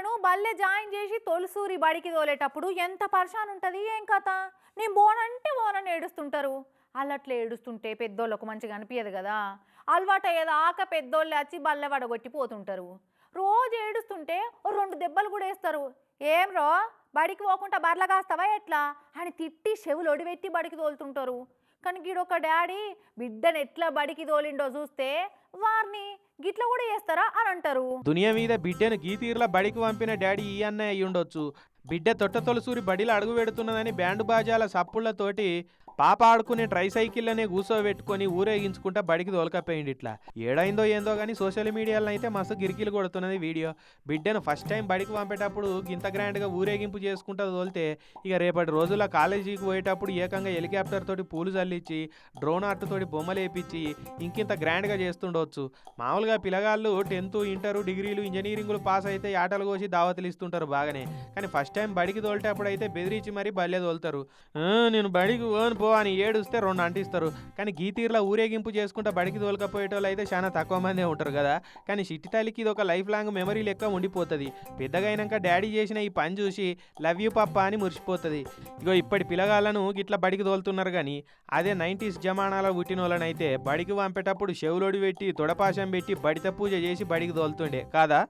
పిల్లగాళ్ళను బల్లె join చేసి తొలిసూరి బడికి తోలేటప్పుడు ఎంత పర్షాన్ ఉంటుంది? ఏం కథ? నేను బోనంటే బోనని ఏడుస్తుంటారు. అల్లట్లా ఏడుస్తుంటే పెద్దోళ్ళకు మంచిగా అనిపించదు కదా. అలవాటు అయ్యేదాకా పెద్దోళ్ళు వచ్చి బల్లె వడగొట్టి పోతుంటారు. రోజు ఏడుస్తుంటే ఓ రెండు దెబ్బలు కూడా వేస్తారు. ఏం రో బడికి పోకుండా బర్ల కాస్తావా ఎట్లా? అని తిట్టి చెవులు ఒడివెట్టి బడికి తోలుతుంటారు. కానీ గీడొక డాడీ బిడ్డను ఎట్లా బడికి తోలిండో చూస్తే వారిని గిట్ల కూడా చేస్తారా అని అంటారు. దునియా మీద బిడ్డను గీతీర్ల బడికి పంపిన డాడీ ఈ అన్నయ్య ఉండొచ్చు బిడ్డ తొట్టతొలసూరి బడిలో అడుగు పెడుతున్నదని బ్యాండ్ బాజాల సప్పుళ్ళతోటి పాప ఆడుకునే ట్రై సైకిళ్ళనే కూసోబెట్టుకొని ఊరేగించుకుంటా బడికి తోలకపోయింది ఇట్లా. ఏడైందో ఏందో కానీ సోషల్ మీడియాలో అయితే మస్తు గిరికీలు కొడుతున్నది వీడియో. బిడ్డను ఫస్ట్ టైం బడికి పంపేటప్పుడు ఇంత గ్రాండ్గా ఊరేగింపు చేసుకుంటా తోలితే ఇక రేపటి రోజుల్లో కాలేజీకి పోయేటప్పుడు ఏకంగా హెలికాప్టర్ తోటి పూలు చల్లించి డ్రోన్ ఆర్ట్ తోటి బొమ్మలు వేపించి ఇంకింత గ్రాండ్గా చేస్తుండవచ్చు మామూలుగా పిల్లగాళ్ళు టెన్త్ ఇంటరు డిగ్రీలు ఇంజనీరింగ్లు పాస్ అయితే ఆటలు కోసి దావతలు ఇస్తుంటారు బాగానే. కానీ ఫస్ట్ ఫస్ట్ టైం బడికి తోలేటప్పుడు అయితే బెదిరించి మరీ బల్లే తోలుతారు. నేను బడికి పోను పో అని ఏడుస్తే రెండు అంటిస్తారు. కానీ గీతీర్లో ఊరేగింపు చేసుకుంటా బడికి తోలకపోయేటోళ్ళు అయితే చాలా తక్కువ మందే ఉంటారు కదా. కానీ చిట్టి తల్లికి ఇది ఒక లైఫ్ లాంగ్ మెమరీ లెక్క ఉండిపోతుంది. పెద్దగా అయినాక డాడీ చేసిన ఈ పని చూసి లవ్ యూ పప్ప అని మురిసిపోతుంది. ఇగో ఇప్పటి పిల్లగాళ్ళను గిట్ల బడికి తోలుతున్నారు కానీ అదే నైంటీస్ జమానాలో పుట్టిన వాళ్ళనైతే బడికి పంపేటప్పుడు చెవులోడి పెట్టి తొడపాశం పెట్టి బడిత పూజ చేసి బడికి తోలుతుండే. కాదా?